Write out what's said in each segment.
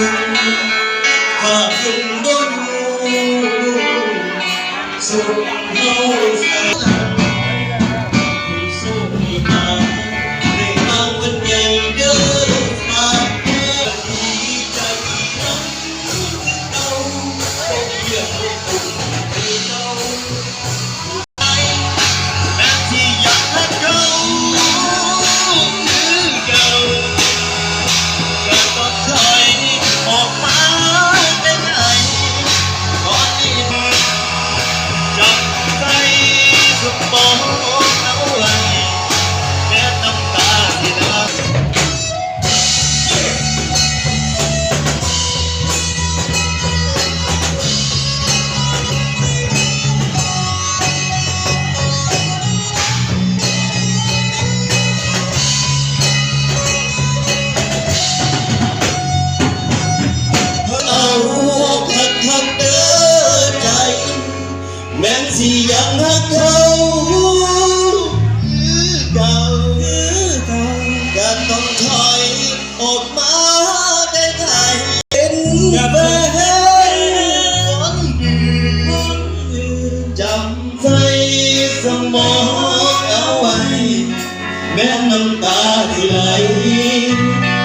หากยังด้นมูสุดเงา แม้สิยังหักเขาคือเก่าคือเก่าก็ต้องถอยออกมาได้ไงเป็นแฟนคนอื่นจำใจสมองเอาไว้ แม้น้ำตาที่ไหล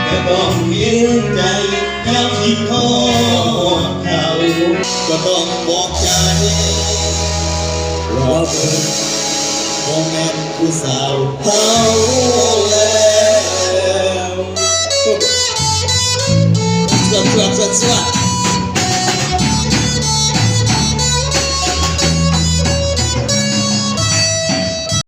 ก็ต้องมีใจยามที่ทอดเขาก็ต้องบอกใจ ว่าเป็นพ่อแม่ผู้สาวเฮาแล้วสวัสดีสวัด